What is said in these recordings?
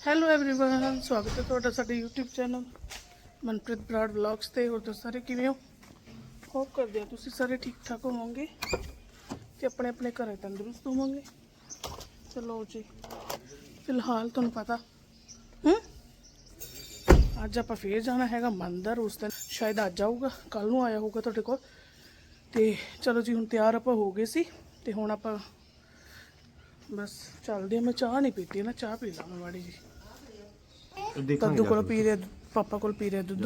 Hello everyone ਸਵਾਗਤ ਹੈ ਤੁਹਾਡਾ ਸਾਡੇ YouTube channel Manpreet Brar vlogs ਤੇ ਹੋਰ ਦੱਸੋ ਸਾਰੇ ਕਿਵੇਂ ਹੋ ਹੋਪ ਕਰਦੇ ਹਾਂ ਤੁਸੀਂ ਸਾਰੇ ਠੀਕ ਠਾਕ ਹੋਵੋਗੇ ਤੇ ਆਪਣੇ ਆਪਣੇ ਘਰੇ ਤੰਦਰੁਸਤ ਹੋਵੋਗੇ ਚਲੋ ਜੀ ਫਿਲਹਾਲ ਤੁਹਾਨੂੰ ਪਤਾ ਹੂੰ ਅੱਜ ਆਪਾਂ ਫੇਰ ਜਾਣਾ ਹੈਗਾ ਮੰਦਰ ਉਸ ਦਿਨ ਸ਼ਾਇਦ ਅੱਜ ਆਊਗਾ ਕੱਲ ਨੂੰ ਆਇਆ ਹੋਊਗਾ ਤੁਹਾਡੇ ਕੋਲ ਤੇ ਚਲੋ ਜੀ ਹੁਣ ਤਿਆਰ ਆਪਾਂ ਹੋ ਗਏ ਸੀ ਤੇ ਹੁਣ ਆਪਾਂ ਬਸ ਚੱਲਦੇ ਆ ਮੈਂ ਚਾਹ ਨਹੀਂ ਪੀਤੀ ਨਾ ਚਾਹ ਪੀ ਲਾਂ ਮੈਂ ਮਾੜੀ ਜੀ ਦਾਦੂ ਕੋਲ ਪੀ ਰਿਹਾ ਪਾਪਾ ਕੋਲ ਪੀ ਰਿਹਾ ਦੁੱਧ।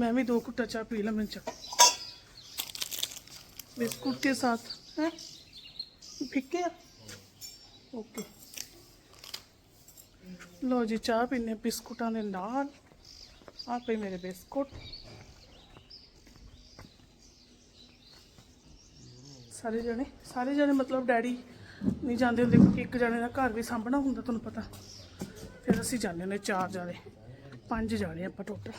ਮੈਂ ਵੀ ਦੋ ਘੁੱਟਾ ਚਾਹ ਪੀ ਲਾਂ ਮੈਂ ਚਾਹ। ਬਿਸਕੁਟ ਕੇ ਸਾਥ ਹੈ? ਫਿੱਕੇ ਆ? ਓਕੇ। ਲੋ ਜੀ ਚਾਹ ਪੀਨੇ ਬਿਸਕੁਟਾਂ ਦੇ ਨਾਲ। ਆ ਪਏ ਮੇਰੇ ਬਿਸਕੁਟ। ਸਾਰੇ ਜਣੇ ਸਾਰੇ ਜਣੇ ਮਤਲਬ ਡੈਡੀ ਨਹੀਂ ਜਾਂਦੇ ਹੁੰਦੇ ਕਿਉਂਕਿ ਇੱਕ ਜਣੇ ਦਾ ਘਰ ਵੀ ਸਾਂਭਣਾ ਹੁੰਦਾ ਤੁਹਾਨੂੰ ਪਤਾ। ਫਿਰ ਅਸੀਂ ਜਾਂਦੇ ਨੇ ਚਾਰ ਜਾਣੇ, ਪੰਜ ਜਾਣੇ ਆਪਾਂ ਟੋਟਲ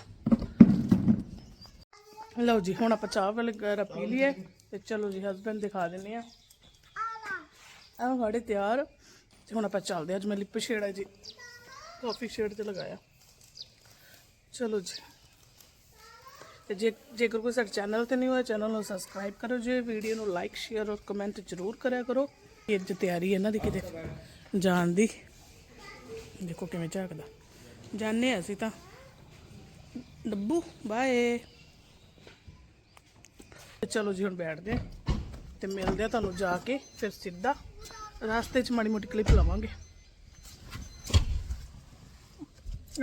ਲਓ ਜੀ, ਹੁਣ ਆਪਾਂ ਚਾਹ ਵਾਲੇ ਵਗੈਰਾ ਪੀ ਲਈਏ ਤੇ ਚਲੋ ਜੀ ਹਸਬੰਡ ਦਿਖਾ ਦਿੰਨੇ ਆ ਆਹ ਸਾਡੇ ਤਿਆਰ। ਤੇ ਹੁਣ ਆਪਾਂ ਚੱਲਦੇ ਹਾਂ। ਅੱਜ ਮੈਂ ਲਿਪ ਸ਼ੇਡ ਹੈ ਜੀ ਕਾਫੀ ਸ਼ੇਡ ਤੇ ਲਗਾਇਆ। ਚਲੋ ਜੀ। ਤੇ ਜੇ ਜੇਕਰ ਕੋਈ ਸਾਡੇ ਚੈਨਲ ਤੇ ਨਹੀਂ ਹੋਇਆ ਚੈਨਲ ਨੂੰ ਸਬਸਕ੍ਰਾਈਬ ਕਰੋ ਜੀ ਵੀਡੀਓ ਨੂੰ ਲਾਈਕ ਸ਼ੇਅਰ ਔਰ ਕਮੈਂਟ ਜ਼ਰੂਰ ਕਰਿਆ ਕਰੋ। ਇਹ ਅੱਜ ਤਿਆਰੀ ਇਹਨਾਂ ਦੀ ਕਿਤੇ ਜਾਣ ਦੀ। ਦੇਖੋ ਕਿਵੇਂ ਝਾਕਦਾ। ਜਾਣੇ ਅਸੀਂ ਤਾਂ। ਡੱਬੂ ਬਾਏ। ਚਲੋ ਜੀ ਹੁਣ ਬੈਠਦੇ ਹਾਂ। ਤੇ ਮਿਲਦੇ ਆ ਤੁਹਾਨੂੰ ਜਾ ਕੇ ਫਿਰ ਸਿੱਧਾ। ਰਾਸਤੇ 'ਚ ਮਾੜੀ ਮੋਟੀ ਕਲਿੱਪ ਲਵਾਂਗੇ।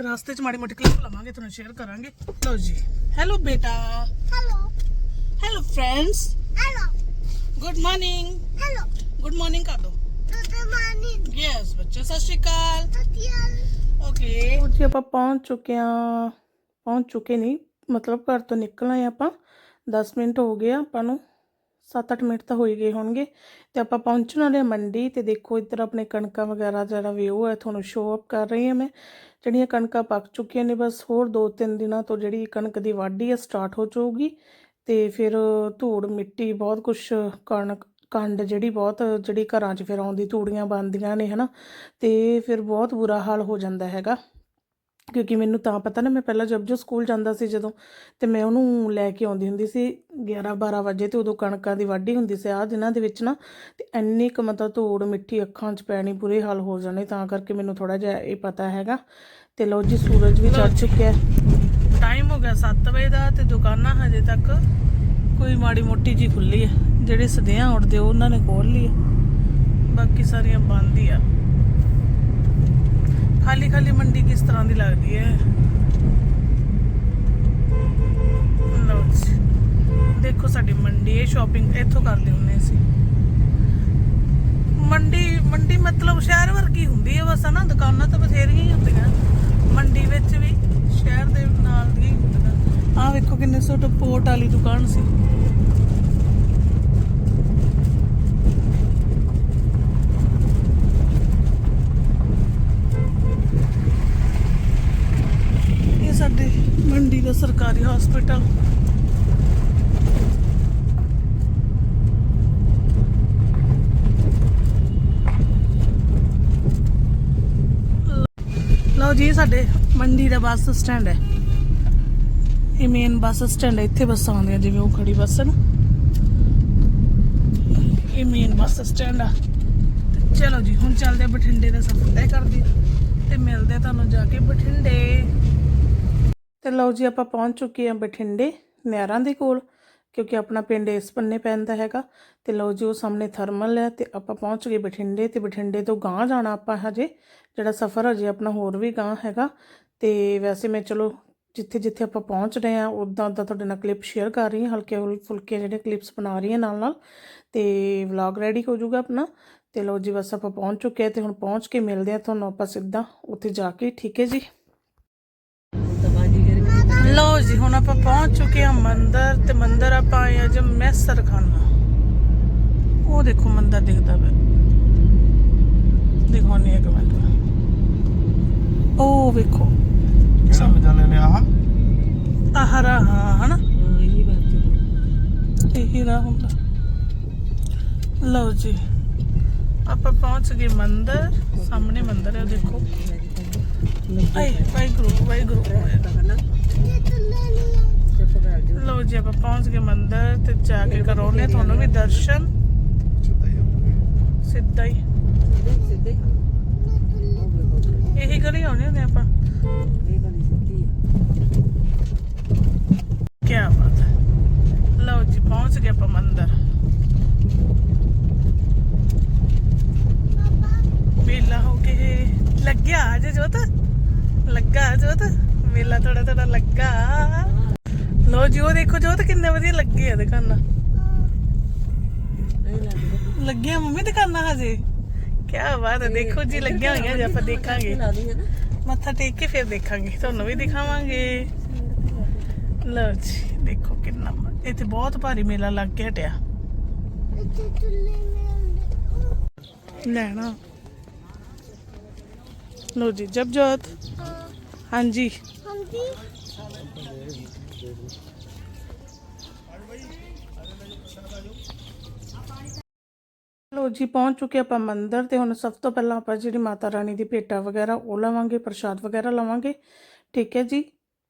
ਰਾਸਤੇ 'ਚ ਮਾੜੀ ਮੋਟੀ ਕਲਿੱਪ ਲਵਾਂਗੇ ਤੁਹਾਨੂੰ ਸ਼ੇਅਰ ਕਰਾਂਗੇ। ਲਓ ਜੀ। ਹੈਲੋ ਬੇਟਾ। Hello. Hello friends Hello. Good morning Hello. Good morning ਕਰ ਦੋ. ਯੈਸ ਬੱਚੇ ਸਤਿ ਸ਼੍ਰੀ ਅਕਾਲ. ਓਕੇ ਜੀ ਆਪਾਂ ਪਹੁੰਚ ਚੁੱਕੇ ਆ ਪਹੁੰਚ ਚੁੱਕੇ ਨਹੀਂ ਮਤਲਬ ਘਰ ਤੋਂ ਨਿਕਲਣਾ ਹੈ ਆਪਾਂ। 10 ਮਿੰਟ ਹੋ ਗਏ ਆ ਆਪਾਂ ਨੂੰ। 7-8 ਮਿੰਟ ਤਾਂ ਹੋ ਹੀ ਗਏ ਹੋਣਗੇ। ਤੇ ਆਪਾਂ ਪਹੁੰਚਣ ਵਾਲੇ ਹਾਂ ਮੰਡੀ। ਤੇ ਦੇਖੋ ਇੱਧਰ ਆਪਣੇ ਕਣਕਾਂ ਵਗੈਰਾ ਜਿਹੜਾ ਵਿਊ ਹੈ ਤੁਹਾਨੂੰ ਸ਼ੋਅ ਅਪ ਕਰ ਰਹੀ ਹਾਂ ਮੈਂ। ਜਿਹੜੀਆਂ ਕਣਕਾਂ ਪੱਕ ਚੁੱਕੀਆਂ ਨੇ ਬਸ ਹੋਰ 2-3 ਦਿਨਾਂ ਤੋਂ ਜਿਹੜੀ ਕਣਕ ਦੀ ਵਾਢੀ ਹੈ ਸਟਾਰਟ ਹੋ ਜਾਊਗੀ। ਤੇ ਫਿਰ ਧੂੜ ਮਿੱਟੀ ਬਹੁਤ ਕੁਝ ਕਣਕ ਕੰਡ ਜਿਹੜੀ ਬਹੁਤ, ਜਿਹੜੀ ਘਰਾਂ 'ਚ ਫਿਰ ਆਉਂਦੀ, ਤੂੜੀਆਂ ਬਣਦੀਆਂ ਨੇ, ਹਨਾ। ਤੇ ਫਿਰ ਬਹੁਤ ਬੁਰਾ ਹਾਲ ਹੋ ਜਾਂਦਾ ਹੈਗਾ। ਕਿਉਂਕਿ ਮੈਨੂੰ ਤਾਂ ਪਤਾ ਨਾ, ਮੈਂ ਪਹਿਲਾਂ ਜਬ ਜੋ ਸਕੂਲ ਜਾਂਦਾ ਸੀ ਜਦੋਂ, ਤੇ ਮੈਂ ਉਹਨੂੰ ਲੈ ਕੇ ਆਉਂਦੀ ਹੁੰਦੀ ਸੀ 11 12 ਵਜੇ, ਤੇ ਉਦੋਂ ਕਣਕਾਂ ਦੀ ਵਾਢੀ ਹੁੰਦੀ ਸੀ। ਆਹ ਦਿਨਾਂ ਦੇ ਵਿੱਚ ਨਾ, ਤੇ ਇੰਨੀ ਕੁ ਮਤਲਬ ਧੂੜ ਮਿੱਠੀ ਅੱਖਾਂ 'ਚ ਪੈਣੀ, ਬੁਰੇ ਹਾਲ ਹੋ ਜਾਣੇ, ਤਾਂ ਕਰਕੇ ਮੈਨੂੰ ਥੋੜਾ ਜਿਹਾ ਇਹ ਪਤਾ ਹੈਗਾ। ਤੇ ਲਓ ਜੀ, ਸੂਰਜ ਵੀ ਚੜ ਚੁੱਕਿਆ ਟਾਈਮ ਹੋ ਗਿਆ 7 ਵਜੇ ਦਾ, ਤੇ ਦੁਕਾਨਾਂ ਹਜੇ ਤੱਕ ਕੋਈ ਮਾੜੀ ਮੋਟੀ ਜੀ ਖੁੱਲੀ ਹੈ। ਜਿਹੜੇ ਸਦਿਆਂ ਉੜਦੇ ਉਹਨਾਂ ਨੇ ਖੋਲ ਲਈ ਬਾਕੀ ਸਾਰੀਆਂ ਬੰਦ ਹੀ ਆ। ਖਾਲੀ ਖਾਲੀ ਮੰਡੀ ਕਿਸ ਤਰ੍ਹਾਂ ਦੀ ਲੱਗਦੀ ਹੈ? ਲਓ ਦੇਖੋ ਸਾਡੀ ਮੰਡੀ, ਇਹ ਸ਼ਾਪਿੰਗ ਇੱਥੋਂ ਕਰਦੇ ਹੁੰਦੇ ਅਸੀਂ ਮੰਡੀ ਮੰਡੀ ਮਤਲਬ ਸ਼ਹਿਰ ਵਰਗੀ ਹੁੰਦੀ ਹੈ ਬਸ ਨਾ ਦੁਕਾਨਾਂ ਤਾਂ ਬਥੇਰੀਆਂ ਹੀ ਹੁੰਦੀਆਂ। ਮੰਡੀ ਵਿੱਚ ਵੀ ਸ਼ਹਿਰ ਦੇ ਨਾਲ ਦੀਆਂ ਹੀ ਹੁੰਦੀਆਂ। ਆਹ ਵੇਖੋ ਕਿੰਨੇ ਸੋਟ ਪੋਟ ਵਾਲੀ ਦੁਕਾਨ ਸੀ ਇਹ ਸਾਡੇ ਮੰਡੀ ਦਾ ਸਰਕਾਰੀ ਹਸਪੀਟਲ ਲਓ ਜੀ, ਇਹ ਸਾਡੇ ਮੰਡੀ ਦਾ ਬੱਸ ਸਟੈਂਡ ਹੈ। ਇਹ ਮੇਨ ਬੱਸ ਸਟੈਂਡ ਹੈ, ਇੱਥੇ ਬੱਸਾਂ ਆਉਂਦੀਆਂ, ਜਿਵੇਂ ਉਹ ਖੜੀ ਬੱਸ ਹੈ ਨਾ। ਇਹ ਮੇਨ ਬੱਸ ਸਟੈਂਡ ਆ। ਚਲੋ ਜੀ, ਹੁਣ ਚੱਲਦੇ ਬਠਿੰਡੇ ਦਾ ਸਫ਼ਰ। ਤੈਅ ਕਰਦੇ ਤੇ ਮਿਲਦੇ ਤੁਹਾਨੂੰ ਜਾ ਕੇ ਬਠਿੰਡੇ। ਤੇ ਲਓ ਜੀ ਆਪਾਂ ਪਹੁੰਚ ਚੁੱਕੇ ਹਾਂ ਬਠਿੰਡੇ ਨਿਆਰਾਂ ਦੇ ਕੋਲ, ਕਿਉਂਕਿ ਆਪਣਾ ਪਿੰਡ ਇਸ ਪੰਨੇ ਪੈਂਦਾ ਹੈਗਾ। ਤੇ ਲਓ ਜੀ ਉਹ ਸਾਹਮਣੇ ਥਰਮਲ ਹੈ ਤੇ ਆਪਾਂ ਪਹੁੰਚ ਗਏ ਬਠਿੰਡੇ ਤੇ ਬਠਿੰਡੇ ਤੋਂ ਗਾਂ ਜਾਣਾ ਆਪਾਂ ਹਜੇ, ਜਿਹੜਾ ਸਫ਼ਰ ਹਜੇ ਆਪਣਾ ਹੋਰ ਵੀ ਗਾਂ ਹੈਗਾ। ਤੇ ਵੈਸੇ ਮੈਂ ਚਲੋ ਜਿੱਥੇ ਜਿੱਥੇ ਆਪਾਂ ਪਹੁੰਚ ਰਹੇ ਆ ਉਦਾਂ ਉਦਾਂ ਤੁਹਾਡੇ ਨਾਲ ਕਲਿੱਪ ਸ਼ੇਅਰ ਕਰ ਰਹੀ ਹਾਂ ਹਲਕੇ ਫੁਲਕੇ ਜਿਹੜੇ ਕਲਿੱਪਸ ਬਣਾ ਰਹੀ ਹਾਂ ਨਾਲ ਨਾਲ ਤੇ ਵਲੌਗ ਰੈਡੀ ਹੋ ਜਾਊਗਾ ਆਪਣਾ। ਤੇ ਲਓ ਜੀ ਬਸ ਆਪਾਂ ਪਹੁੰਚ ਚੁੱਕੇ ਆ ਤੇ ਹੁਣ ਪਹੁੰਚ ਕੇ ਮਿਲਦੇ ਆ ਤੁਹਾਨੂੰ ਆਪਾਂ ਸਿੱਧਾ ਉੱਥੇ ਜਾ ਕੇ, ਠੀਕ ਹੈ ਜੀ? ਲਓ ਜੀ ਹੁਣ ਆਪਾਂ ਪਹੁੰਚ ਚੁੱਕੇ ਹਾਂ ਮੰਦਿਰ ਤੇ ਮੰਦਿਰ ਆਪਾਂ ਆਏ ਆ ਜੀ ਮੈਸਰ ਖਾਨਾ ਉਹ ਦੇਖੋ ਮੰਦਿਰ ਦਿਖਦਾ ਪਿਆ। ਦਿਖਾਉਣੀ ਇੱਕ ਮਿੰਟ। ਉਹ ਵੇਖੋ। ਕਿਹੜਾ ਮਜਾਲੇ ਨੇ ਆਹ? ਆਹਰਾ ਹਾਂ ਹਨਾ? ਇਹੀ ਰਾਹ ਹੁੰਦਾ। ਲਓ ਜੀ ਆਪਾਂ ਪਹੁੰਚ ਗਏ ਮੰਦਿਰ। ਸਾਹਮਣੇ ਮੰਦਿਰ ਹੈ ਉਹ ਦੇਖੋ। ਆਏ ਵਾਹਿਗੁਰੂ ਵਾਹਿਗੁਰੂ। ਲੋ ਜੀ ਆਪਾਂ ਪਹੁੰਚ ਗਏ ਮੰਦਿਰ ਤੇ ਜਾ ਕੇ ਕਰੋਨੇ ਤੁਹਾਨੂੰ ਵੀ ਦਰਸ਼ਨ। ਸਿੱਧਾ ਹੀ ਇਹੀ ਗਲੀ ਆਉਣੇ ਹੁੰਦੇ ਆਪਾਂ। ਕੀ ਬਾਤ ਹੈ। ਲਓ ਜੀ ਪਹੁੰਚ ਗਏ ਆਪਾਂ ਮੰਦਿਰ। ਮੇਲਾ ਹੋ ਗਏ ਲੱਗਿਆ ਅੱਜ ਜੋਤ। ਲੱਗਾ ਜੋਤ ਮੇਲਾ ਥੋੜਾ ਥੋੜਾ ਲੱਗਾ। ਲਓ ਜੀ ਉਹ ਦੇਖੋ ਜੋਤ ਕਿੰਨੇ ਵਧੀਆ ਲੱਗੇ ਆ ਦੁਕਾਨਾਂ। ਲੱਗਿਆ ਮੰਮੀ ਦੁਕਾਨਾਂ ਹਜੇ? ਕੀ ਬਾਤ ਹੈ ਦੇਖੋ ਜੀ ਲੱਗਿਆ ਹੋਈਆਂ ਜੇ ਆਪਾਂ ਦੇਖਾਂਗੇ। ਮੱਥਾ ਟੇਕ ਕੇ ਫਿਰ ਦੇਖਾਂਗੇ ਤੁਹਾਨੂੰ ਵੀ ਦਿਖਾਵਾਂਗੇ। ਲਓ ਜੀ ਦੇਖੋ ਕਿੰਨਾ ਇੱਥੇ ਬਹੁਤ ਭਾਰੀ ਮੇਲਾ ਲੱਗ ਕੇ ਹਟਿਆ। ਲੈਣਾ। ਲਓ ਜੀ ਜਬ ਜੋਤ। ਹਾਂਜੀ। ਹਾਂਜੀ। ਲੋ ਜੀ ਪਹੁੰਚ ਚੁੱਕੇ ਆਪਾਂ ਮੰਦਿਰ ਤੇ। ਹੁਣ ਸਭ ਤੋਂ ਪਹਿਲਾਂ ਆਪਾਂ ਜਿਹੜੀ ਮਾਤਾ ਰਾਣੀ ਦੀ ਭੇਟਾ ਵਗੈਰਾ ਉਹ ਲਵਾਂਗੇ ਪ੍ਰਸ਼ਾਦ ਵਗੈਰਾ ਲਵਾਂਗੇ। ਠੀਕ ਹੈ ਜੀ?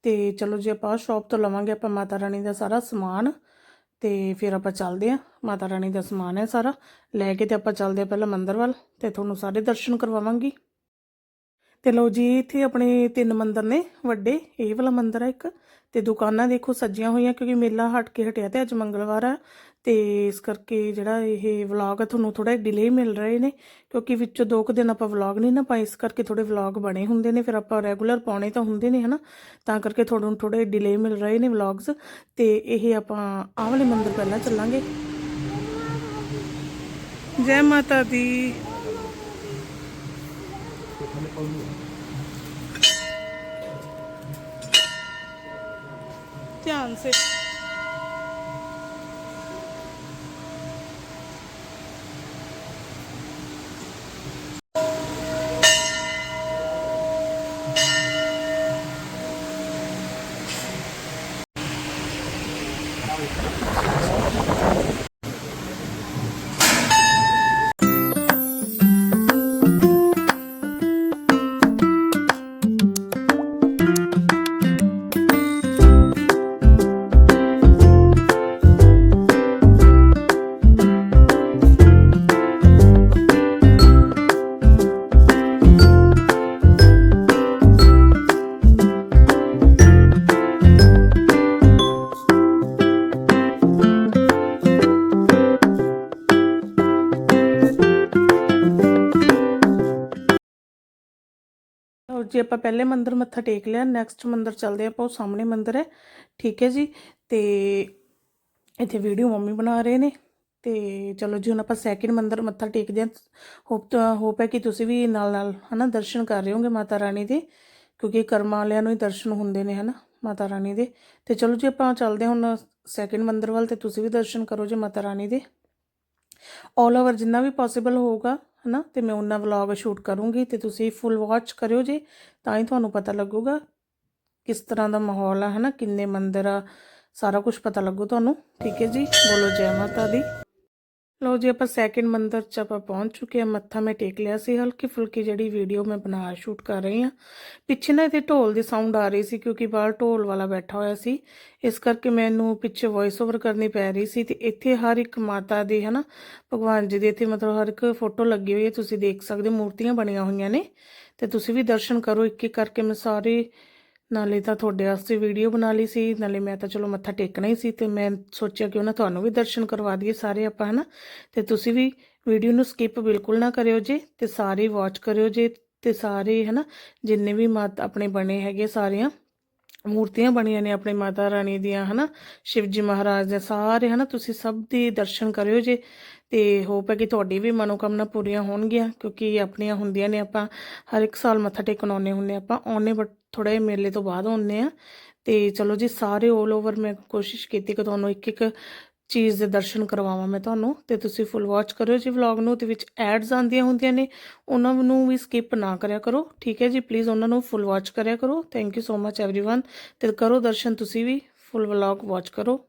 ਤੇ ਚਲੋ ਜੀ ਆਪਾਂ ਸ਼ਾਪ ਤੋਂ ਲਵਾਂਗੇ ਆਪਾਂ ਮਾਤਾ ਰਾਣੀ ਦਾ ਸਾਰਾ ਸਮਾਨ। ਤੇ ਫਿਰ ਆਪਾਂ ਚੱਲਦੇ ਆਂ ਮਾਤਾ ਰਾਣੀ ਦਾ ਸਮਾਨ ਹੈ ਸਾਰਾ। ਲੈ ਕੇ ਤੇ ਆਪਾਂ ਚੱਲਦੇ ਆਂ ਪਹਿਲਾਂ ਮੰਦਿਰ ਵੱਲ ਤੇ ਤੁਹਾਨੂੰ ਸਾਰੇ ਦਰਸ਼ਨ ਕਰਵਾਵਾਂਗੀ। ਤੇ ਲੋ ਜੀ, ਇੱਥੇ ਆਪਣੇ ਤਿੰਨ ਮੰਦਰ ਨੇ, ਵੱਡੇ, ਇਹ ਵਾਲਾ ਮੰਦਰ ਹੈ ਇੱਕ। ਤੇ ਦੁਕਾਨਾਂ ਦੇਖੋ ਸੱਜੀਆਂ ਹੋਈਆਂ, ਕਿਉਂਕਿ ਮੇਲਾ ਹਟ ਕੇ ਹਟਿਆ ਤੇ ਅੱਜ ਮੰਗਲਵਾਰ ਹੈ ਤੇ ਇਸ ਕਰਕੇ ਜਿਹੜਾ ਇਹ ਵਲੌਗ ਹੈ ਤੁਹਾਨੂੰ ਥੋੜਾ ਡਿਲੇ ਮਿਲ ਰਹੇ ਨੇ, ਕਿਉਂਕਿ ਵਿੱਚੋਂ ਦੋ ਕੁ ਦਿਨ ਆਪਾਂ ਵਲੌਗ ਨਹੀਂ ਨਾ ਪਾਏ, ਇਸ ਕਰਕੇ ਥੋੜੇ ਵਲੌਗ ਬਣੇ ਹੁੰਦੇ ਨੇ, ਫਿਰ ਆਪਾਂ ਰੈਗੂਲਰ ਪਾਉਣੇ ਤਾਂ ਹੁੰਦੇ ਨੇ, ਹਨਾ? ਤਾਂ ਕਰਕੇ ਤੁਹਾਨੂੰ ਥੋੜੇ ਡਿਲੇ ਮਿਲ ਰਹੇ ਨੇ ਵਲੌਗਸ ਤੇ ਇਹ ਆਪਾਂ ਆਹ ਵਾਲੇ ਮੰਦਿਰ ਪਹਿਲਾਂ ਚੱਲਾਂਗੇ। ਜੈ ਮਾਤਾ ਦੀ। ध्यान से ਜੀ ਆਪਾਂ ਪਹਿਲੇ ਮੰਦਰ ਮੱਥਾ ਟੇਕ ਲਿਆ ਨੈਕਸਟ ਮੰਦਰ ਚੱਲਦੇ ਆਪਾਂ, ਉਹ ਸਾਹਮਣੇ ਮੰਦਰ ਹੈ। ਠੀਕ ਹੈ ਜੀ? ਤੇ ਇੱਥੇ ਵੀਡੀਓ ਮੰਮੀ ਬਣਾ ਰਹੇ ਨੇ। ਤੇ ਚਲੋ ਜੀ, ਹੁਣ ਆਪਾਂ ਸੈਕਿੰਡ ਮੰਦਰ ਮੱਥਾ ਟੇਕਦੇ ਹਾਂ। ਹੋਪ ਹੋਪ ਹੈ ਕਿ ਤੁਸੀਂ ਵੀ ਨਾਲ ਨਾਲ ਹਨਾ, ਦਰਸ਼ਨ ਕਰ ਰਹੇ ਹੋਗੇ ਮਾਤਾ ਰਾਣੀ ਦੇ। ਕਿਉਂਕਿ ਕਰਮਾਂ ਵਾਲਿਆਂ ਨੂੰ ਹੀ ਦਰਸ਼ਨ ਹੁੰਦੇ ਨੇ, ਹਨਾ, ਮਾਤਾ ਰਾਣੀ ਦੇ। ਤੇ ਚਲੋ ਜੀ, ਆਪਾਂ ਚੱਲਦੇ ਹਾਂ ਹੁਣ ਸੈਕਿੰਡ ਮੰਦਰ ਵੱਲ ਤੇ ਤੁਸੀਂ ਵੀ ਦਰਸ਼ਨ ਕਰੋ ਜੀ ਮਾਤਾ ਰਾਣੀ ਦੇ। ਆਲ ਓਵਰ ਜਿੰਨਾ ਵੀ ਪੋਸੀਬਲ ਹੋਊਗਾ ਹਨਾ? ਤੇ ਮੈਂ ਉਹਨਾਂ ਵਲੌਗ ਸ਼ੂਟ ਕਰੂੰਗੀ ਤੇ ਤੁਸੀਂ ਫੁੱਲ ਵਾਚ ਕਰਿਓ ਜੇ, ਤਾਂ ਹੀ ਤੁਹਾਨੂੰ ਪਤਾ ਲੱਗੂਗਾ ਕਿਸ ਤਰ੍ਹਾਂ ਦਾ ਮਾਹੌਲ ਆ, ਹਨਾ? ਕਿੰਨੇ ਮੰਦਰ ਆ, ਸਾਰਾ ਕੁਝ ਪਤਾ ਲੱਗੂ ਤੁਹਾਨੂੰ। ਠੀਕ ਹੈ ਜੀ? ਬੋਲੋ ਜੈ ਮਾਤਾ ਦੀ। ਲਓ ਜੀ, ਆਪਾਂ ਸੈਕਿੰਡ ਮੰਦਰ ਚ ਆਪਾਂ ਪਹੁੰਚ ਚੁੱਕੇ ਆ ਮੱਥਾ ਮੈਂ ਟੇਕ ਲਿਆ ਸੀ ਹਲਕੀ ਫੁਲਕੀ ਜਿਹੜੀ ਵੀਡੀਓ ਮੈਂ ਬਣਾ ਸ਼ੂਟ ਕਰ ਰਹੀ ਆ ਪਿੱਛੇ ਨਾ ਇਹਦੇ ਢੋਲ ਦੀ ਸਾਊਂਡ ਆ ਰਹੀ ਸੀ, ਕਿਉਂਕਿ ਬਾਹਰ ਢੋਲ ਵਾਲਾ ਬੈਠਾ ਹੋਇਆ ਸੀ। ਇਸ ਕਰਕੇ ਮੈਨੂੰ ਪਿੱਛੇ ਵੌਇਸ ਓਵਰ ਕਰਨੀ ਪੈ ਰਹੀ ਸੀ ਤੇ ਇੱਥੇ ਹਰ ਇੱਕ ਮਾਤਾ ਦੀ, ਹਨਾ, ਭਗਵਾਨ ਜੀ ਦੀ ਇੱਥੇ ਮਤਲਬ ਹਰ ਇੱਕ ਫੋਟੋ ਲੱਗੀ ਹੋਈ ਹੈ। ਤੁਸੀਂ ਦੇਖ ਸਕਦੇ ਹੋ, ਮੂਰਤੀਆਂ ਬਣੀਆਂ ਹੋਈਆਂ ਨੇ। ਤੇ ਤੁਸੀਂ ਵੀ ਦਰਸ਼ਨ ਕਰੋ ਇੱਕ ਇੱਕ ਕਰਕੇ ਮੈਂ ਸਾਰੇ ਨਾਲੇ ਤਾਂ ਤੁਹਾਡੇ ਵਾਸਤੇ ਵੀਡੀਓ ਬਣਾ ਲਈ ਸੀ, ਨਾਲੇ ਮੈਂ ਤਾਂ ਚਲੋ ਮੱਥਾ ਟੇਕਣਾ ਹੀ ਸੀ ਤੇ ਮੈਂ ਸੋਚਿਆ ਕਿ ਉਹਨਾਂ ਤੁਹਾਨੂੰ ਵੀ ਦਰਸ਼ਨ ਕਰਵਾ ਦਈਏ ਸਾਰੇ ਆਪਾਂ, ਹਨਾ? ਤੇ ਤੁਸੀਂ ਵੀ ਵੀਡੀਓ ਨੂੰ ਸਕਿਪ ਬਿਲਕੁਲ ਨਾ ਕਰਿਓ ਜੀ ਤੇ ਸਾਰੇ ਵਾਚ ਕਰਿਓ ਜੀ ਤੇ ਸਾਰੇ, ਹਨਾ? ਜਿੰਨੇ ਵੀ ਮਾਤ ਆਪਣੇ ਬਣੇ ਹੈਗੇ ਸਾਰੀਆਂ, ਮੂਰਤੀਆਂ ਬਣੀਆਂ ਨੇ ਆਪਣੇ ਮਾਤਾ ਰਾਣੀ ਦੀਆਂ, ਹਨਾ? ਸ਼ਿਵਜੀ ਮਹਾਰਾਜ ਦੇ ਸਾਰੇ, ਹਨਾ? ਤੁਸੀਂ ਸਭ ਦੇ ਦਰਸ਼ਨ ਕਰਿਓ ਜੇ ਤੇ ਹੋਪ ਹੈ ਕਿ ਤੁਹਾਡੀ ਵੀ ਮਨੋਕਾਮਨਾ ਪੂਰੀਆਂ ਹੋਣਗੀਆਂ ਕਿਉਂਕਿ ਆਪਣੀਆਂ ਹੁੰਦੀਆਂ ਨੇ ਆਪਾਂ, ਹਰ ਇੱਕ ਸਾਲ ਮੱਥਾ ਟੇਕਣ ਆਉਂਦੇ ਹੁੰਦੇ ਆਪਾਂ ਆਉਨੇ ਬਟ ਥੋੜੇ ਮੇਲੇ ਤੋਂ ਬਾਅਦ ਆਉਂਦੇ ਆ ਤੇ ਚਲੋ ਜੀ ਸਾਰੇ 올 ਓਵਰ ਮੈਂ ਕੋਸ਼ਿਸ਼ ਕੀਤੀ ਕਿ ਤੁਹਾਨੂੰ ਇੱਕ ਇੱਕ ਚੀਜ਼ ਦੇ ਦਰਸ਼ਨ ਕਰਵਾਵਾਂ ਮੈਂ ਤੁਹਾਨੂੰ ਤੇ ਤੁਸੀਂ ਫੁੱਲ ਵਾਚ ਕਰਿਓ ਜੀ ਵਲੌਗ ਨੂੰ ਤੇ ਵਿੱਚ ਐਡਸ ਆਉਂਦੀਆਂ ਹੁੰਦੀਆਂ ਨੇ ਉਹਨਾਂ ਨੂੰ ਵੀ ਸਕਿਪ ਨਾ ਕਰਿਆ ਕਰੋ ਠੀਕ ਹੈ ਜੀ ਪਲੀਜ਼ ਉਹਨਾਂ ਨੂੰ ਫੁੱਲ ਵਾਚ ਕਰਿਆ ਕਰੋ thank you so much everyone ਤੇ ਕਰੋ ਦਰਸ਼ਨ ਤੁਸੀਂ ਵੀ ਫੁੱਲ ਵਲੌਗ ਵਾਚ ਕਰੋ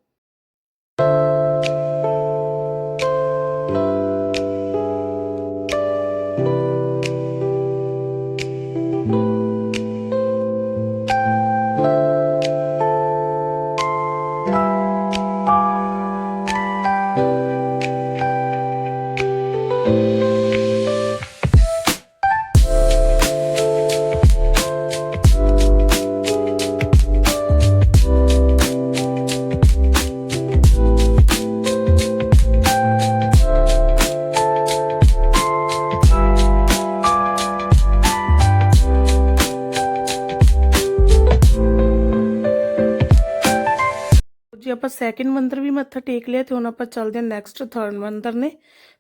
ਸੈਕਿੰਡ ਮੰਦਿਰ ਵੀ ਮੱਥਾ ਟੇਕ ਲਿਆ ਤੇ ਹੁਣ ਆਪਾਂ ਚੱਲਦੇ ਹਾਂ ਨੈਕਸਟ ਥਰਡ ਮੰਦਰ ਨੇ।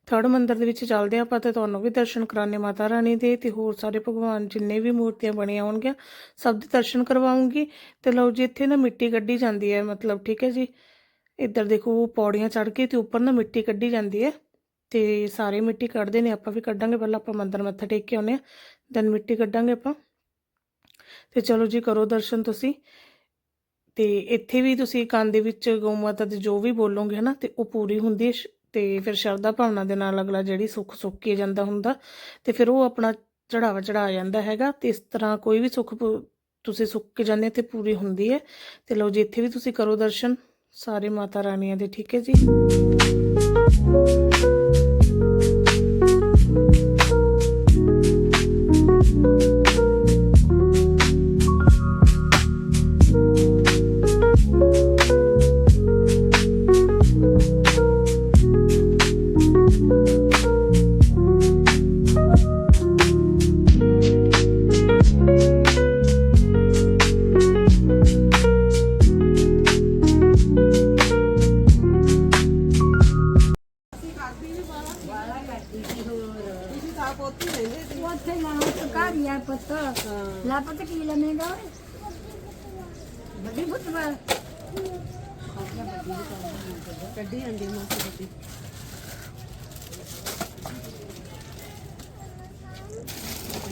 ਥਰਡ ਮੰਦਿਰ ਦੇ ਵਿੱਚ ਚੱਲਦੇ ਹਾਂ ਆਪਾਂ ਤੇ ਤੁਹਾਨੂੰ ਵੀ ਦਰਸ਼ਨ ਕਰਾਣੇ ਮਾਤਾ ਰਾਣੀ ਦੇ ਤੇ ਹੋਰ ਸਾਰੇ ਭਗਵਾਨ ਜਿੰਨੇ ਵੀ ਮੂਰਤੀਆਂ ਬਣੀਆਂ ਹੋਣਗੀਆਂ ਸਭ ਦੇ ਦਰਸ਼ਨ ਕਰਵਾਉਂਗੀ। ਤੇ ਲਓ ਜੀ ਇੱਥੇ ਨਾ ਮਿੱਟੀ ਕੱਢੀ ਜਾਂਦੀ ਹੈ, ਮਤਲਬ ਠੀਕ ਹੈ ਜੀ। ਇੱਧਰ ਦੇਖੋ ਪੌੜੀਆਂ ਚੜ੍ਹ ਕੇ ਤੇ ਉੱਪਰ ਨਾ ਮਿੱਟੀ ਕੱਢੀ ਜਾਂਦੀ ਹੈ ਤੇ ਸਾਰੇ ਮਿੱਟੀ ਕੱਢਦੇ ਨੇ, ਆਪਾਂ ਵੀ ਕੱਢਾਂਗੇ, ਪਹਿਲਾਂ ਆਪਾਂ ਮੰਦਰ ਮੱਥਾ ਟੇਕ ਕੇ ਆਉਂਦੇ ਹਾਂ ਦੈਨ ਮਿੱਟੀ ਕੱਢਾਂਗੇ ਆਪਾਂ। ਤੇ ਚਲੋ ਜੀ ਕਰੋ ਦਰਸ਼ਨ ਤੁਸੀਂ। ਤੇ ਇੱਥੇ ਵੀ ਤੁਸੀਂ ਕੰਨ ਦੇ ਵਿੱਚ ਗਊ ਮਾਤਾ ਦੇ ਜੋ ਵੀ ਬੋਲੋਗੇ ਹਨਾ, ਤੇ ਉਹ ਪੂਰੀ ਹੁੰਦੀ ਹੈ ਸ਼- ਤੇ ਫਿਰ ਸ਼ਰਧਾ ਭਾਵਨਾ ਦੇ ਨਾਲ ਅਗਲਾ ਜਿਹੜੀ ਸੁੱਖ ਸੁੱਕੀ ਜਾਂਦਾ ਹੁੰਦਾ, ਤੇ ਫਿਰ ਉਹ ਆਪਣਾ ਚੜਾਵਾ ਚੜਾ ਜਾਂਦਾ ਹੈਗਾ, ਤੇ ਇਸ ਤਰ੍ਹਾਂ ਕੋਈ ਵੀ ਸੁੱਖ ਤੁਸੀਂ ਸੁੱਕ ਕੇ ਜਾਂਦੇ ਤੇ ਪੂਰੀ ਹੁੰਦੀ ਹੈ। ਤੇ ਲਓ ਜੀ, ਇੱਥੇ ਵੀ ਤੁਸੀਂ ਕਰੋ ਦਰਸ਼ਨ, ਸਾਰੇ ਮਾਤਾ ਰਾਣੀਆਂ ਦੇ, ਠੀਕ ਹੈ ਜੀ? ਉੱਥੇ ਕੱਢੀ ਜਾਂਦੀ ਮਾਸੀ ਬੱਤੀ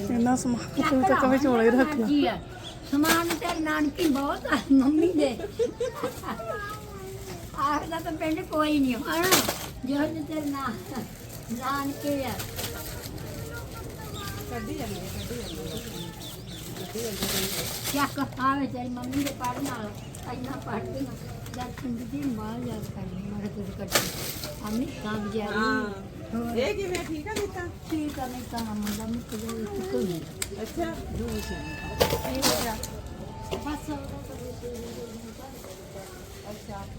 ਇਹਨਾਂ ਸਮਾਨ ਤੂੰ ਤਾਂ ਕਵੇਂ ਝੋਲੇ ਰੱਖ ਲਾ ਜੀ ਆ? ਸਮਾਨ ਤੇ ਨਾਨਕੀ ਬਹੁਤ ਆ ਮੰਮੀ ਦੇ। ਆਖਦਾ ਤਾਂ ਪਿੰਡ ਕੋਈ ਨਹੀਂ ਹਣਾ ਜਿਹੋ ਜਿਹੇ ਤੇਰੇ ਨਾ ਨਾਨਕੇ ਆ। ਚੱਕ ਆਵੇ ਤੇਰੀ ਮੰਮੀ ਦੇ ਪੜ੍ਹ ਨਾਲ ਇੰਨਾ ਪੜ੍ਹਦੀ ਨਾ ਜਦ ਖੰਡੀ ਦੀ ਮਾਂ ਯਾਦ ਕਰ ਲਈ ਮੈਂ ਤੁਝ ਕੱਟੀ ਆਮੀ ਕੰਮ ਜਿਆ ਹਾਂ ਇਹ ਕਿਵੇਂ ਠੀਕ ਆ ਦਿੱਤਾ ਠੀਕ ਆ ਨਹੀਂ ਤਾਂ ਮੁੰਡਾ ਮੁੱਕ ਗਿਆ ਕੋਈ ਨਹੀਂ ਅੱਛਾ ਦੋ ਸੀ ਬਸ ਚੱਕ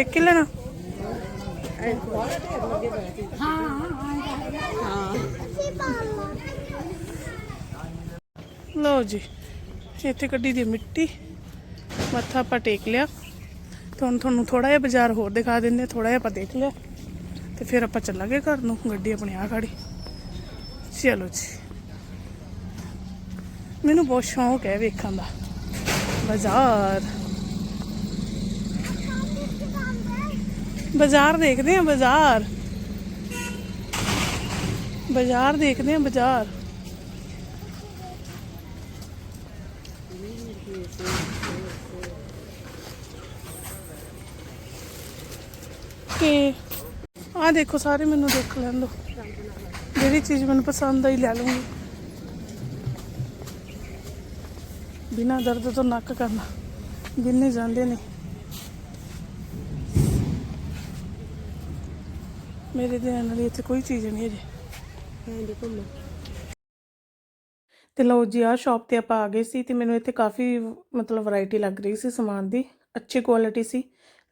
ਇੱਕ ਕਿਲੋ ਨਾ ਲਓ ਜੀ ਇੱਥੇ ਕੱਢੀ ਦੀ ਮਿੱਟੀ। ਮੱਥਾ ਆਪਾਂ ਟੇਕ ਲਿਆ। ਤੁਹਾਨੂੰ ਤੁਹਾਨੂੰ ਥੋੜਾ ਜਿਹਾ ਬਾਜ਼ਾਰ ਹੋਰ ਦਿਖਾ ਦਿੰਦੇ ਥੋੜਾ ਜਿਹਾ ਆਪਾਂ ਦੇਖ ਲਿਆ। ਤੇ ਫਿਰ ਆਪਾਂ ਚੱਲਾਂਗੇ ਘਰ ਨੂੰ, ਗੱਡੀ ਆਪਣੀ ਆ ਖੜੀ। ਚਲੋ ਜੀ। ਮੈਨੂੰ ਬਹੁਤ ਸ਼ੌਂਕ ਹੈ ਵੇਖਣ ਦਾ। ਬਾਜ਼ਾਰ। ਬਾਜ਼ਾਰ ਦੇਖਦੇ ਆ, ਬਾਜ਼ਾਰ। ਬਾਜ਼ਾਰ ਦੇਖਦੇ ਆ, ਬਾਜ਼ਾਰ। ਕਿ ਆ ਦੇਖੋ ਸਾਰੇ ਮੈਨੂੰ ਦੇਖ ਲੈਣ ਦੋ। ਜਿਹੜੀ ਚੀਜ਼ ਮੈਨੂੰ ਪਸੰਦ ਆਈ ਲੈ ਲੂੰਗੀ ਬਿਨਾਂ ਦਰਦ ਤੋਂ ਨੱਕ ਕਰਨਾ। ਗਿਣਨੇ ਜਾਂਦੇ ਨੇ। ਮੇਰੇ ਧਿਆਨ ਨਾਲ ਇੱਥੇ ਕੋਈ ਚੀਜ਼ ਨਹੀਂ ਅਜੇ ਤੇ ਲਓ ਜੀ ਆ ਸ਼ਾਪ ਤੇ ਆਪਾਂ ਆ ਗਏ ਸੀ ਤੇ ਮੈਨੂੰ ਇੱਥੇ ਕਾਫੀ ਮਤਲਬ ਵੈਰਾਈਟੀ ਲੱਗ ਰਹੀ ਸੀ ਸਮਾਨ ਦੀ। ਅੱਛੀ ਕੁਆਲਿਟੀ ਸੀ,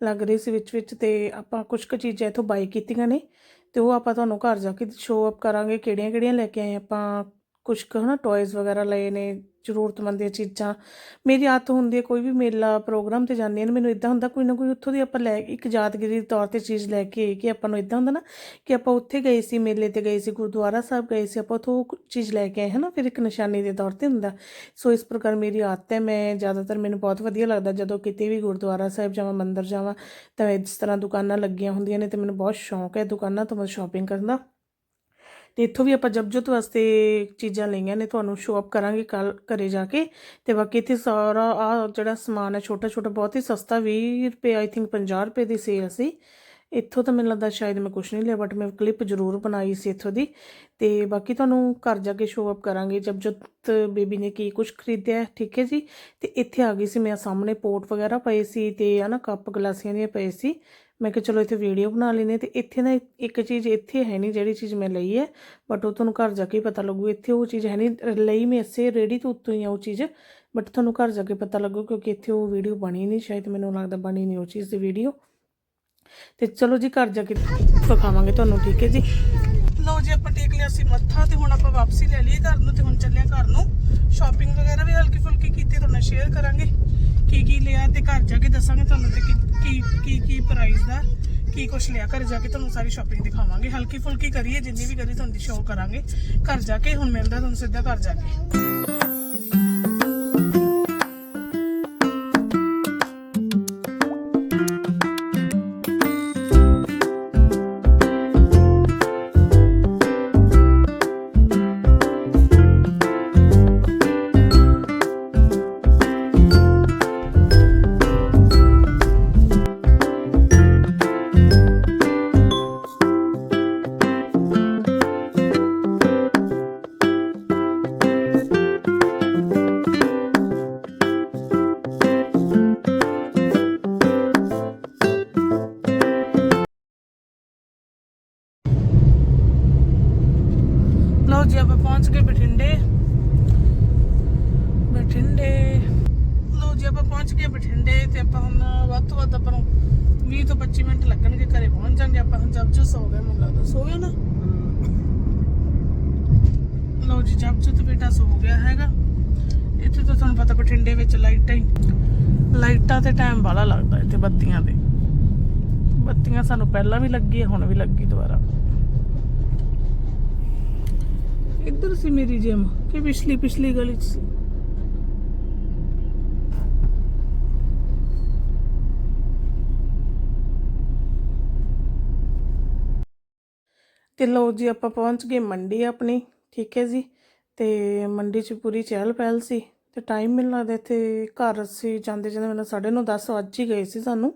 ਲੱਗ ਰਹੀ ਸੀ ਵਿੱਚ ਵਿੱਚ ਤੇ ਆਪਾਂ ਕੁਝ ਕੁ ਚੀਜ਼ਾਂ ਇੱਥੋਂ ਬਾਈ ਕੀਤੀਆਂ ਨੇ ਤੇ ਉਹ ਆਪਾਂ ਤੁਹਾਨੂੰ ਘਰ ਜਾ ਕੇ ਸ਼ੋਅ ਅਪ ਕਰਾਂਗੇ ਕਿਹੜੀਆਂ ਕਿਹੜੀਆਂ ਲੈ ਕੇ ਆਏ ਆਪਾਂ। ਕੁਝ ਕੁ ਹਨਾ ਟੌਇਜ਼ ਵਗੈਰਾ ਲਏ ਨੇ ਜ਼ਰੂਰਤਮੰਦ ਦੀਆਂ ਚੀਜ਼ਾਂ। ਮੇਰੀ ਆਦਤ ਹੁੰਦੀ ਹੈ ਕੋਈ ਵੀ ਮੇਲਾ, ਪ੍ਰੋਗਰਾਮ ਤੇ ਜਾਂਦੀ ਨੇ ਮੈਨੂੰ ਇਦਾਂ ਹੁੰਦਾ ਕੋਈ ਨਾ ਕੋਈ ਉੱਥੋਂ ਦੀ ਆਪਾਂ ਲੈ, ਇੱਕ ਯਾਦਗਿਰੀ ਦੇ ਤੌਰ ਤੇ ਚੀਜ਼ ਲੈ ਕੇ ਕਿ ਆਪਾਂ ਨੂੰ ਇਦਾਂ ਹੁੰਦਾ ਨਾ ਕਿ ਆਪਾਂ ਉੱਥੇ ਗਏ ਸੀ, ਮੇਲੇ ਤੇ ਗਏ ਸੀ, ਗੁਰਦੁਆਰਾ ਸਾਹਿਬ ਗਏ ਸੀ, ਆਪਾਂ ਉੱਥੋਂ ਚੀਜ਼ ਲੈ ਕੇ ਆਏ, ਹਨਾ? ਫਿਰ ਇੱਕ ਨਿਸ਼ਾਨੀ ਦੇ ਤੌਰ ਤੇ ਹੁੰਦਾ। ਸੋ ਇਸ ਪ੍ਰਕਾਰ ਮੇਰੀ ਆਦਤ ਹੈ। ਮੈਂ ਜ਼ਿਆਦਾਤਰ ਮੈਨੂੰ ਬਹੁਤ ਵਧੀਆ ਲੱਗਦਾ ਜਦੋਂ ਕਿਤੇ ਵੀ ਗੁਰਦੁਆਰਾ ਸਾਹਿਬ ਜਾਵਾਂ, ਮੰਦਿਰ ਜਾਵਾਂ, ਤਾਂ ਇਸ ਤਰ੍ਹਾਂ ਦੁਕਾਨਾਂ ਲੱਗੀਆਂ ਹੁੰਦੀਆਂ ਨੇ ਤੇ ਮੈਨੂੰ ਬਹੁਤ ਸ਼ੌਂਕ ਹੈ ਦੁਕਾਨਾਂ ਤੋਂ ਮੈਂ ਸ਼ਾਪਿੰਗ ਕਰਨ ਦਾ। ਤੇ ਇੱਥੋਂ ਵੀ ਆਪਾਂ ਜਬਜੋਤ ਵਾਸਤੇ ਚੀਜ਼ਾਂ ਲਈਆਂ ਨੇ, ਤੁਹਾਨੂੰ ਸ਼ੋ ਅਪ ਕਰਾਂਗੇ ਕੱਲ ਘਰੇ ਜਾ ਕੇ। ਤੇ ਬਾਕੀ ਇੱਥੇ ਸਾਰਾ ਆ ਜਿਹੜਾ ਸਮਾਨ ਹੈ ਛੋਟਾ ਛੋਟਾ ਬਹੁਤ ਹੀ ਸਸਤਾ 20 ਰੁਪਏ ਆਈ ਥਿੰਕ 50 ਰੁਪਏ ਦੀ ਸੇਲ ਸੀ। ਇੱਥੋਂ ਤਾਂ ਮੈਨੂੰ ਲੱਗਦਾ ਸ਼ਾਇਦ ਮੈਂ ਕੁਝ ਨਹੀਂ ਲਿਆ ਬਟ ਮੈਂ ਕਲਿੱਪ ਜ਼ਰੂਰ ਬਣਾਈ ਸੀ ਇੱਥੋਂ ਦੀ। ਤੇ ਬਾਕੀ ਤੁਹਾਨੂੰ ਘਰ ਜਾ ਕੇ ਸ਼ੋ ਅਪ ਕਰਾਂਗੇ। ਜਬਜੋਤ ਬੇਬੀ ਨੇ ਕੀ ਕੁਝ ਖਰੀਦਿਆ, ਠੀਕ ਹੈ ਜੀ? ਤੇ ਇੱਥੇ ਆ ਗਈ ਸੀ, ਮੈਂ ਸਾਹਮਣੇ ਪੋਟ ਵਗੈਰਾ ਪਏ ਸੀ ਤੇ ਆ ਨਾ ਕੱਪ ਗਲਾਸੀਆਂ ਦੀਆਂ ਪਏ ਸੀ। ਮੈਂ ਕਿਹਾ ਚਲੋ ਇੱਥੇ ਵੀਡੀਓ ਬਣਾ ਲੈਨੇ ਤੇ ਇੱਥੇ ਨਾ ਇੱਕ ਚੀਜ਼ ਇੱਥੇ ਹੈ ਨਹੀਂ ਜਿਹੜੀ ਚੀਜ਼ ਮੈਂ ਲਈ ਹੈ ਬਟ ਉਹ ਤੁਹਾਨੂੰ ਘਰ ਜਾ ਕੇ ਪਤਾ ਲੱਗੂ। ਇੱਥੇ ਉਹ ਚੀਜ਼ ਹੈ ਨਹੀਂ ਲਈ ਮੈਂ ਇਸੇ ਰੇੜੀ ਤੋਂ ਉੱਤੋਂ ਹੀ ਆ ਉਹ ਚੀਜ਼ ਬਟ ਤੁਹਾਨੂੰ ਘਰ ਜਾ ਕੇ ਪਤਾ ਲੱਗੂ ਕਿਉਂਕਿ ਇੱਥੇ ਉਹ ਵੀਡੀਓ ਬਣੀ ਨਹੀਂ ਸ਼ਾਇਦ ਮੈਨੂੰ ਲੱਗਦਾ ਬਣੀ ਨਹੀਂ ਉਹ ਚੀਜ਼ ਦੀ ਵੀਡੀਓ ਤੇ ਚਲੋ ਜੀ ਘਰ ਜਾ ਕੇ ਦਿਖਾਵਾਂਗੇ ਤੁਹਾਨੂੰ, ਠੀਕ ਹੈ ਜੀ? ਲਓ ਜੀ, ਆਪਾਂ ਟੇਕ ਲਿਆ ਸੀ ਮੱਥਾ ਤੇ ਹੁਣ ਆਪਾਂ ਵਾਪਸੀ ਲੈ ਲਈ ਘਰ ਨੂੰ ਤੇ ਹੁਣ ਚੱਲਿਆ ਘਰ ਨੂੰ। ਸ਼ਾਪਿੰਗ ਵਗੈਰਾ ਵੀ ਹਲਕੀ ਫੁਲਕੀ ਕੀਤੀ ਤੁਹਾਨੂੰ ਸ਼ੇਅਰ ਕਰਾਂਗੇ। ਕੀ ਕੀ ਲਿਆ ਤੇ ਘਰ ਜਾ ਕੇ ਦੱਸਾਂਗੇ ਤੁਹਾਨੂੰ ਤੇ ਕੀ ਕੀ ਕੀ ਕੀ ਪ੍ਰਾਈਸ ਦਾ, ਕੀ ਕੁਛ ਲਿਆ। ਘਰ ਜਾ ਕੇ ਤੁਹਾਨੂੰ ਸਾਰੀ ਸ਼ਾਪਿੰਗ ਦਿਖਾਵਾਂਗੇ। ਹਲਕੀ ਫੁਲਕੀ ਕਰੀਏ, ਜਿੰਨੀ ਵੀ ਕਰੀ ਤੁਹਾਨੂੰ ਸ਼ੋਅ ਕਰਾਂਗੇ। ਘਰ ਜਾ ਕੇ, ਹੁਣ ਮਿਲਦਾ ਤੁਹਾਨੂੰ ਸਿੱਧਾ ਘਰ ਜਾ ਕੇ। ਬੱਤੀਆਂ ਸਾਨੂੰ ਪਹਿਲਾਂ ਵੀ ਲੱਗੀ ਹੁਣ ਵੀ ਲੱਗੀ ਦੁਬਾਰਾ। ਇੱਧਰ ਸੀ ਮੇਰੀ ਜਿਮ ਕਿ ਪਿਛਲੀ ਪਿਛਲੀ ਗਲੀ 'ਚ ਸੀ। ਤੇ ਲਓ ਜੀ, ਆਪਾਂ ਪਹੁੰਚ ਗਏ ਮੰਡੀ ਆਪਣੀ, ਠੀਕ ਹੈ ਜੀ। ਤੇ ਮੰਡੀ 'ਚ ਪੂਰੀ ਚਹਿਲ ਪਹਿਲ ਸੀ। ਤੇ ਟਾਈਮ ਮੈਨੂੰ ਲੱਗਦਾ ਇੱਥੇ ਘਰ ਅਸੀਂ ਜਾਂਦੇ ਜਾਂਦੇ ਮੈਨੂੰ 9:30 10 ਵੱਜ ਹੀ ਗਏ ਸੀ ਸਾਨੂੰ।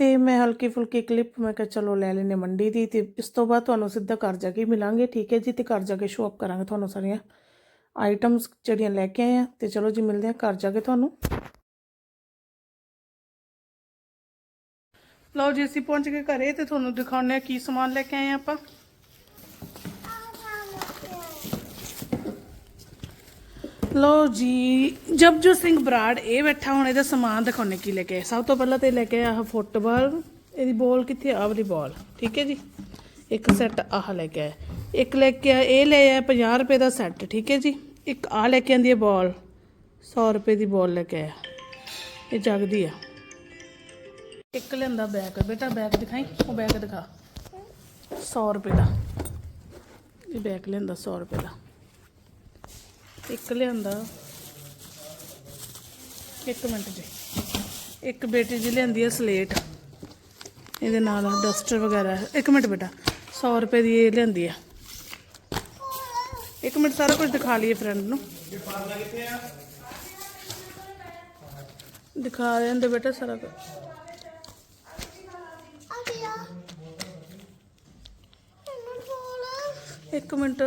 ਤੇ ਮੈਂ ਹਲਕੀ ਫੁਲਕੀ ਕਲਿੱਪ ਮੈਂ ਕਿਹਾ ਚਲੋ ਲੈ ਲੈਨੇ ਮੰਡੀ ਦੀ ਤੇ ਇਸ ਤੋਂ ਬਾਅਦ ਤੁਹਾਨੂੰ ਸਿੱਧਾ ਘਰ ਜਾ ਕੇ ਹੀ ਮਿਲਾਂਗੇ, ਠੀਕ ਹੈ ਜੀ? ਤੇ ਘਰ ਜਾ ਕੇ ਸ਼ੋਅ ਅਪ ਕਰਾਂਗੇ ਤੁਹਾਨੂੰ ਸਾਰੀਆਂ ਆਈਟਮਸ ਜਿਹੜੀਆਂ ਲੈ ਕੇ ਆਏ ਆ ਤੇ ਚਲੋ ਜੀ, ਮਿਲਦੇ ਆ ਘਰ ਜਾ ਕੇ ਤੁਹਾਨੂੰ। ਲਓ ਜੀ, ਅਸੀਂ ਪਹੁੰਚ ਗਏ ਘਰੇ ਤੇ ਤੁਹਾਨੂੰ ਦਿਖਾਉਂਦੇ ਆ ਕੀ ਸਮਾਨ ਲੈ ਕੇ ਆਏ ਆ ਆਪਾਂ। ਲਓ ਜੀ ਜਬਜੋ ਸਿੰਘ ਬਰਾੜ, ਇਹ ਬੈਠਾ ਹੁਣ ਇਹਦਾ ਸਮਾਨ ਦਿਖਾਉਣੇ ਕੀ ਲੈ ਕੇ ਆਏ ਸਭ ਤੋਂ ਪਹਿਲਾਂ ਤੇ ਲੈ ਕੇ ਆਇਆ ਆਹ ਫੁੱਟਬਾਲ। ਇਹਦੀ ਬੋਲ ਕਿੱਥੇ ਆ? ਆਹ ਵਾਲੀ ਬਾਲ। ਠੀਕ ਹੈ ਜੀ? ਇੱਕ ਸੈੱਟ ਆਹ ਲੈ ਕੇ ਆਇਆ। ਇੱਕ ਲੈ ਕੇ ਆਇਆ, ਇਹ ਲੈ ਆਇਆ 50 ਰੁਪਏ ਦਾ ਸੈੱਟ ਠੀਕ ਹੈ ਜੀ? ਇੱਕ ਆਹ ਲੈ ਕੇ ਆਂਦੀ ਹੈ ਬਾਲ। 100 ਰੁਪਏ ਦੀ ਬਾਲ ਲੈ ਕੇ ਆਇਆ। ਇਹ ਜਗਦੀ ਆ। ਇੱਕ ਲੈਂਦਾ ਬੈਗ ਬੇਟਾ ਬੈਗ ਦਿਖਾਈ? ਉਹ ਬੈਗ ਦਿਖਾ। 100 ਰੁਪਏ ਦਾ। ਇਹ ਬੈਗ ਲੈਂਦਾ 100 ਰੁਪਏ ਦਾ। ਇੱਕ ਲਿਆਂਦਾ। ਇੱਕ ਮਿੰਟ ਜੀ। ਇੱਕ ਬੇਟੀ ਜੀ ਲਿਆਂਦੀ ਹੈ ਸਲੇਟ। ਇਹਦੇ ਨਾਲ ਡਸਟਰ ਵਗੈਰਾ। ਇੱਕ ਮਿੰਟ ਬੇਟਾ 100 ਰੁਪਏ ਦੀ ਇਹ ਲਿਆਂਦੀ ਆ। ਇੱਕ ਮਿੰਟ ਸਾਰਾ ਕੁਝ ਦਿਖਾ ਲਈਏ ਫਰੈਂਡ ਨੂੰ। ਦਿਖਾ ਦਿੰਦੇ ਬੇਟਾ ਸਾਰਾ ਕੁਝ। ਇੱਕ ਮਿੰਟ।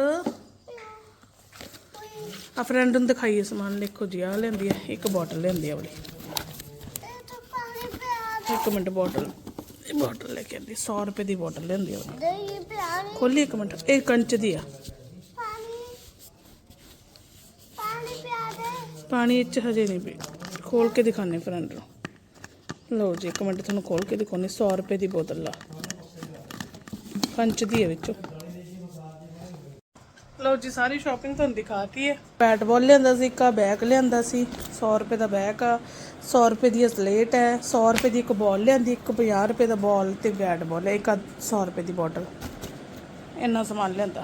ਆ ਫਰੈਂਡ ਨੂੰ ਦਿਖਾਈਏ ਸਮਾਨ। ਦੇਖੋ ਜੀ ਆ ਲੈਂਦੀ ਹੈ ਇੱਕ ਬੋਟਲ ਲੈਂਦੀ ਆ ਵਾਲੀ ਇੱਕ ਮਿੰਟ ਬੋਟਲ ਇਹ ਬੋਟਲ ਲੈ ਕੇ ਆਂਦੀ 100 ਰੁਪਏ ਦੀ ਬੋਟਲ ਲੈਂਦੀ ਆ ਵਾਲੀ ਦੇ ਖੋਲੀ ਇੱਕ ਮਿੰਟ, ਇਹ ਕੰਚ ਦੀ ਆ। ਪਾਣੀ ਪਾਣੀ ਚ ਹਜੇ ਨਹੀਂ ਪੀ। ਖੋਲ ਕੇ ਦਿਖਾਣੇ ਫਰੈਂਡ ਨੂੰ। ਲਓ ਜੀ, ਇੱਕ ਮਿੰਟ ਤੁਹਾਨੂੰ ਖੋਲ ਕੇ ਦਿਖਾਉਣੀ 100 ਰੁਪਏ ਦੀ ਬੋਤਲ ਆ। ਕੰਚ ਦੀ ਹੈ ਵਿੱਚੋਂ। ਲਓ ਜੀ, ਸਾਰੀ ਸ਼ਾਪਿੰਗ ਤੁਹਾਨੂੰ ਦਿਖਾਤੀ ਹੈ। ਬੈਟ ਬਾਲ ਲਿਆਂਦਾ ਸੀ, ਇੱਕ ਬੈਗ ਲਿਆਂਦਾ ਸੀ 100 ਰੁਪਏ ਦਾ ਬੈਗ ਆ 100 ਰੁਪਏ ਦੀ ਸਲੇਟ ਹੈ 100 ਰੁਪਏ ਦੀ ਇੱਕ ਬਾਲ ਲਿਆਂਦੀ, ਇੱਕ 50 ਰੁਪਏ ਦਾ ਬਾਲ ਤੇ ਬੈਟ ਬਾਲ ਹੈ, ਇੱਕ 100 ਰੁਪਏ ਦੀ ਬੋਟਲ ਇੰਨਾ ਸਮਾਨ ਲਿਆਂਦਾ।